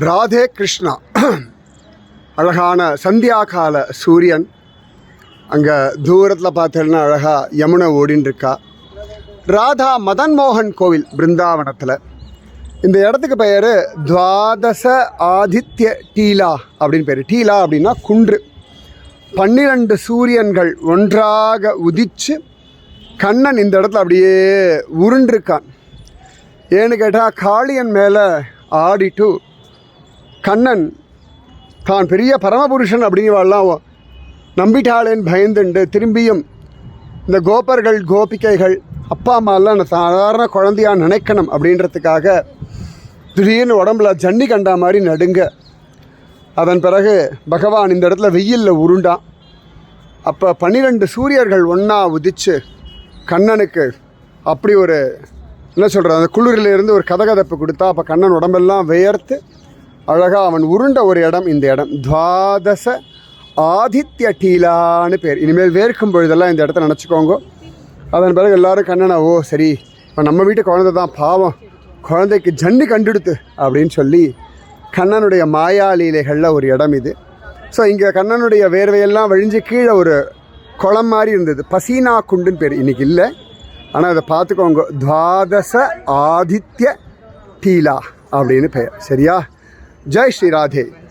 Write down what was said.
ராதே கிருஷ்ணா. அழகான சந்தியா கால சூரியன். அங்கே தூரத்தில் பார்த்தேன்னா அழகாக யமுனை ஓடின்னு இருக்கா ராதா மதன் மோகன் கோவில் பிருந்தாவனத்தில். இந்த இடத்துக்கு பெயர் துவாதச ஆதித்ய டீலா அப்படின்னு பேர். டீலா அப்படின்னா குன்று. பன்னிரண்டு சூரியன்கள் ஒன்றாக உதிச்சு கண்ணன் இந்த இடத்துல அப்படியே உருண்டிருக்கான். ஏன்னு கேட்டால் காளியன் மேலே ஆடிட்டு கண்ணன் தான் பெரிய பரமபுருஷன் அப்படிங்கிறவாள்லாம் நம்பிட்டாளேன்னு பயந்துண்டு. திரும்பியும் இந்த கோபர்கள் கோபிகைகள் அப்பா அம்மாலாம் நான் சாதாரண குழந்தையாக நினைக்கணும் அப்படின்றதுக்காக திடீர்னு உடம்புல ஜன்னி கண்டா மாதிரி நடுங்க. அதன் பிறகு பகவான் இந்த இடத்துல வெயிலில் உருண்டான். அப்போ பன்னிரெண்டு சூரியர்கள் ஒன்றா உதிச்சு கண்ணனுக்கு அப்படி ஒரு என்ன சொல்கிறது அந்த குளிரிலிருந்து ஒரு கதகதப்பு கொடுத்தா அப்போ கண்ணன் உடம்பெல்லாம் வியர்த்து அழகாக அவன் உருண்ட ஒரு இடம் இந்த இடம். துவாதச ஆதித்ய டீலான்னு பேர். இனிமேல் வேர்க்கும் பொழுதெல்லாம் இந்த இடத்த நினச்சிக்கோங்க. அதன் பிறகு எல்லாரும் கண்ணனை ஓ சரி. இப்போ நம்ம வீட்டு குழந்தை தான் பாவம். குழந்தைக்கு ஜன்னி கண்டுடுத்து அப்படின்னு சொல்லி கண்ணனுடைய மாயாலீலைகளில் ஒரு இடம் இது. ஸோ இங்கே கண்ணனுடைய வேர்வையெல்லாம் வழிஞ்சு கீழே ஒரு குளம் மாதிரி இருந்தது. பசீனா குண்டுன்னு பேர். இன்றைக்கி இல்லை. ஆனால் அதை பார்த்துக்கோங்க. துவாதச ஆதித்ய டீலா அப்படின்னு பெயர். சரியா? जय श्री राधे।